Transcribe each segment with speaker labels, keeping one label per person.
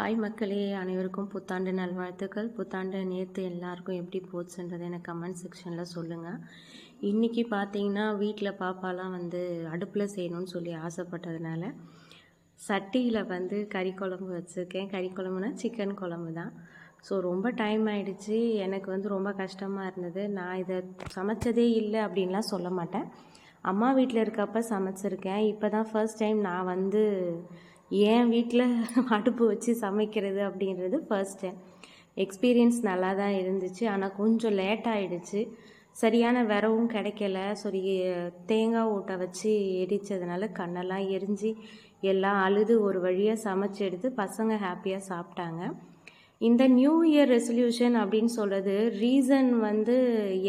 Speaker 1: Hi மக்களே அனைவருக்கும் புத்தாண்டு நல்வாழ்த்துக்கள். புத்தாண்டு நேற்று எல்லாருக்கும் எப்படி போச்சுன்றதை எனக்கு கமெண்ட் செக்ஷனில் சொல்லுங்கள் இன்றைக்கி பார்த்தீங்கன்னா வீட்டில் பாப்பாலாம் வந்து அடுப்பில் செய்யணும்னு சொல்லி ஆசைப்பட்டதுனால சட்டியில் வந்து கறி குழம்பு வச்சுருக்கேன். கறி குழம்புனா சிக்கன் குழம்பு தான். ஸோ ரொம்ப டைம் ஆகிடுச்சு எனக்கு வந்து ரொம்ப கஷ்டமாக இருந்தது. நான் இதை சமைச்சதே இல்லை அப்படின்லாம் சொல்ல மாட்டேன். அம்மா வீட்டில் இருக்கப்ப சமைச்சிருக்கேன். இப்போ தான் ஃபர்ஸ்ட் டைம் நான் வந்து என் வீட்டில் அடுப்பு வச்சு சமைக்கிறது அப்படின்றது ஃபர்ஸ்ட் டைம் எக்ஸ்பீரியன்ஸ் நல்லா தான் இருந்துச்சு. ஆனால் கொஞ்சம் லேட் ஆகிடுச்சு சரியான விரவும் கிடைக்கல. சரி தேங்காய் ஊட்ட வச்சு எரித்ததுனால கண்ணெல்லாம் எரிஞ்சு எல்லாம் அழுது ஒரு வழியாக சமைச்சு எடுத்து பசங்க ஹாப்பியாக சாப்பிட்டாங்க. இந்த நியூ இயர் ரெசல்யூஷன் அப்படின்னு சொல்கிறது ரீசன் வந்து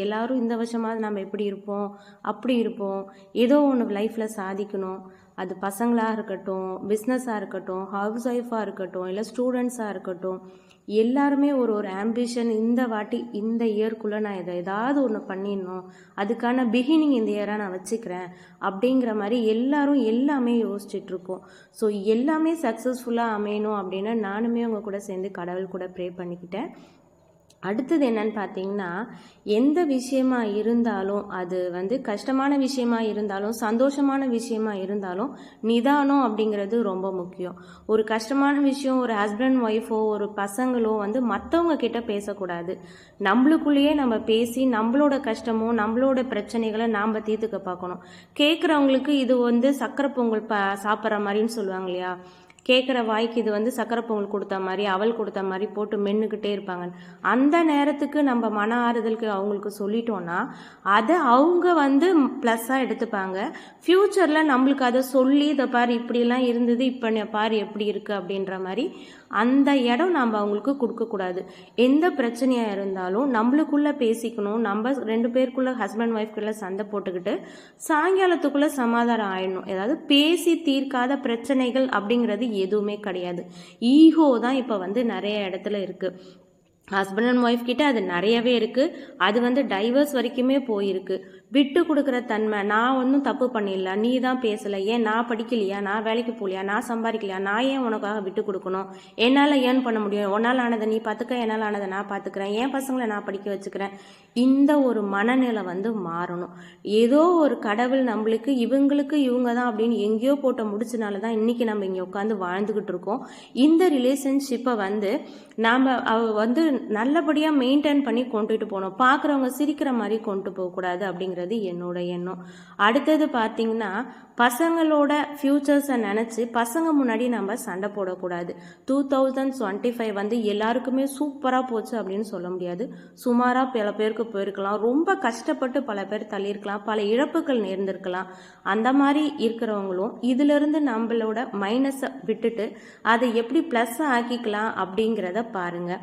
Speaker 1: எல்லோரும் இந்த வருஷமாவது நம்ம எப்படி இருப்போம்? அப்படி இருப்போம். ஏதோ ஒன்று லைஃப்பில் சாதிக்கணும். அது பசங்களாக இருக்கட்டும் பிஸ்னஸாக இருக்கட்டும் ஹவுஸ் ஒய்ஃபாக இருக்கட்டும் இல்லை ஸ்டூடெண்ட்ஸாக இருக்கட்டும் எல்லாருமே ஒரு ஒரு ஆம்பிஷன் இந்த வாட்டி இந்த இயர்க்குள்ளே நான் இதை ஏதாவது ஒன்று பண்ணிடணும் அதுக்கான பிகினிங் இந்த இயராக நான் வச்சுக்கிறேன் அப்படிங்கிற மாதிரி எல்லாரும் எல்லாமே யோசிச்சுட்ருக்கோம். ஸோ எல்லாமே சக்ஸஸ்ஃபுல்லாக அமையணும் அப்படின்னு நானுமே உங்கள் கூட சேர்ந்து கடவுள் கூட ப்ரே பண்ணிக்கிட்டேன். அடுத்தது என்னன்னு பார்த்தீங்கன்னா எந்த விஷயமா இருந்தாலும் அது வந்து கஷ்டமான விஷயமா இருந்தாலும் சந்தோஷமான விஷயமா இருந்தாலும் நிதானம் அப்படிங்கிறது ரொம்ப முக்கியம். ஒரு கஷ்டமான விஷயம் ஒரு ஹஸ்பண்ட் ஒய்ஃபோ ஒரு பசங்களோ வந்து மற்றவங்க கிட்ட பேசக்கூடாது. நம்மளுக்குள்ளேயே நம்ம பேசி நம்மளோட கஷ்டமோ நம்மளோட பிரச்சனைகளை நாம் தீர்த்துக்க பார்க்கணும். கேட்குறவங்களுக்கு இது வந்து சக்கரை பொங்கல் ப சாப்பிட்ற மாதிரின்னு சொல்லுவாங்க இல்லையா? கேட்குற வாய்க்கு இது வந்து சக்கரை பொங்கல் கொடுத்த மாதிரி அவள் கொடுத்த மாதிரி போட்டு மென்னுக்கிட்டே இருப்பாங்க. அந்த நேரத்துக்கு நம்ம மன ஆறுதலுக்கு அவங்களுக்கு சொல்லிட்டோன்னா அதை அவங்க வந்து ப்ளஸ்ஸாக எடுத்துப்பாங்க. ஃப்யூச்சரில் நம்மளுக்கு அதை சொல்லி இதை பாரு இப்படிலாம் இருந்தது இப்போ பாரு எப்படி இருக்குது அப்படின்ற மாதிரி அந்த இடம் நம்ம அவங்களுக்கு கொடுக்கக்கூடாது எந்த பிரச்சனையாக இருந்தாலும் நம்மளுக்குள்ளே பேசிக்கணும். நம்ம ரெண்டு பேருக்குள்ளே ஹஸ்பண்ட் ஒய்ஃப்குள்ளே சண்டை போட்டுக்கிட்டு சாயங்காலத்துக்குள்ளே சமாதானம் ஆயிடணும். ஏதாவது பேசி தீர்க்காத பிரச்சனைகள் அப்படிங்கிறது எதுவுமே கிடையாது. ஈகோ தான் இப்போ வந்து நிறைய இடத்துல இருக்குது ஹஸ்பண்ட் அண்ட் ஒய்ஃப் கிட்ட அது நிறையவே இருக்குது அது வந்து டைவர்ஸ் வரைக்குமே போயிருக்கு. விட்டு கொடுக்குற தன்மை நான் ஒன்றும் தப்பு பண்ணிடல நீ தான் பேசலை ஏன் நான் படிக்கலையா நான் வேலைக்கு போகலையா நான் சம்பாதிக்கலையா நான் ஏன் உனக்காக விட்டு கொடுக்கணும்? என்னால் ஏன் பண்ண முடியும்? உன்னால் ஆனதை நீ பார்த்துக்க என்னால் ஆனதை நான் பார்த்துக்கிறேன். என் பசங்களை நான் படிக்க வச்சுக்கிறேன். இந்த ஒரு மனநிலை வந்து மாறணும். ஏதோ ஒரு கடவுள் நம்மளுக்கு இவங்களுக்கு இவங்க தான் அப்படின்னு எங்கேயோ போட்ட முடிச்சனால தான் இன்றைக்கி நம்ம இங்கே உட்காந்து வாழ்ந்துக்கிட்டு இருக்கோம். இந்த ரிலேஷன்ஷிப்பை வந்து நாம் வந்து நல்லபடியாக மெயின்டைன் பண்ணி கொண்டுட்டு போகணும். பார்க்குறவங்க சிரிக்கிற மாதிரி கொண்டு போகக்கூடாது அப்படிங்கிறது என்னோட எண்ணம். அடுத்தது பார்த்தீங்கன்னா பசங்களோட ஃப்யூச்சர்ஸை நினச்சி பசங்க முன்னாடி நம்ம சண்டை போடக்கூடாது. டூ தௌசண்ட் டுவெண்ட்டி ஃபைவ் வந்து எல்லாருக்குமே சூப்பராக போச்சு அப்படின்னு சொல்ல முடியாது. சுமாராக பல பேருக்கு போயிருக்கலாம். ரொம்ப கஷ்டப்பட்டு பல பேர் தள்ளியிருக்கலாம். பல இழப்புகள் நேர்ந்திருக்கலாம். அந்த மாதிரி இருக்கிறவங்களும் இதிலிருந்து நம்மளோட மைனஸை விட்டுட்டு அதை எப்படி ப்ளஸ்ஸாக ஆக்கிக்கலாம் அப்படிங்கிறத பாருங்கள்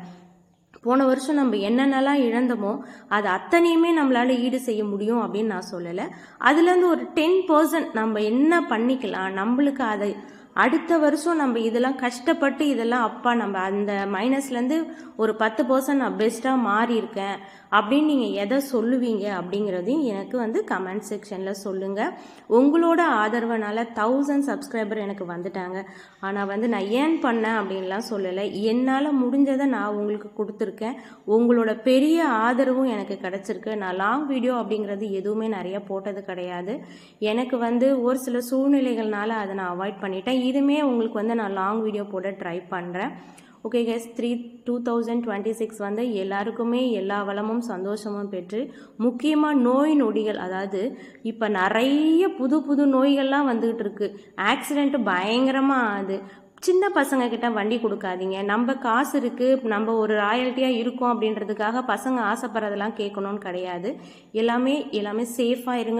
Speaker 1: போன வருஷம் நம்ம என்னென்னலாம் இழந்தோமோ அது அத்தனையுமே நம்மளால் ஈடு செய்ய முடியும் அப்படின்னு நான் சொல்லலை. அதுலேருந்து ஒரு டென் பர்சன்ட் நம்ம என்ன பண்ணிக்கலாம்? நம்மளுக்கு அதை அடுத்த வருஷம் நம்ம இதெல்லாம் கஷ்டப்பட்டு இதெல்லாம் அப்பா நம்ம அந்த மைனஸ்லேருந்து ஒரு பத்து பர்சன்ட் நான் பெஸ்ட்டாக மாறி இருக்கேன். அப்படின்னு நீங்கள் எதை சொல்லுவீங்க? அப்படிங்கிறதையும் எனக்கு வந்து கமெண்ட் செக்ஷனில் சொல்லுங்கள் உங்களோட ஆதரவனால் தௌசண்ட் சப்ஸ்கிரைபர் எனக்கு வந்துட்டாங்க. ஆனால் வந்து நான் ஏன் பண்ணேன் அப்படின்லாம் சொல்லலை. என்னால் முடிஞ்சதை நான் உங்களுக்கு கொடுத்துருக்கேன். உங்களோட பெரிய ஆதரவும் எனக்கு கிடச்சிருக்கு. நான் லாங் வீடியோ அப்படிங்கிறது எதுவுமே நிறையா போட்டது கிடையாது. எனக்கு வந்து ஒரு சில சூழ்நிலைகள்னால அதை நான் அவாய்ட் பண்ணிட்டேன். இதுவுமே உங்களுக்கு வந்து நான் லாங் வீடியோ போட ட்ரை பண்ணுறேன் okay guys three two thousand twenty six வந்து எல்லாருக்குமே எல்லா வளமும் சந்தோஷமும் பெற்று முக்கியமாக நோய் நொடிகள் அதாவது இப்போ நிறைய புது புது நோய்கள்லாம் வந்துகிட்டு இருக்கு. ஆக்சிடென்ட்டு பயங்கரமாக ஆகுது சின்ன பசங்க கிட்ட வண்டி கொடுக்காதீங்க. நம்ம காசு இருக்குது நம்ம ஒரு ராயல்ட்டியாக இருக்கோம் அப்படின்றதுக்காக பசங்க ஆசைப்படுறதெல்லாம் கேட்கணும்னு கிடையாது. எல்லாமே எல்லாமே சேஃபாக இருங்க.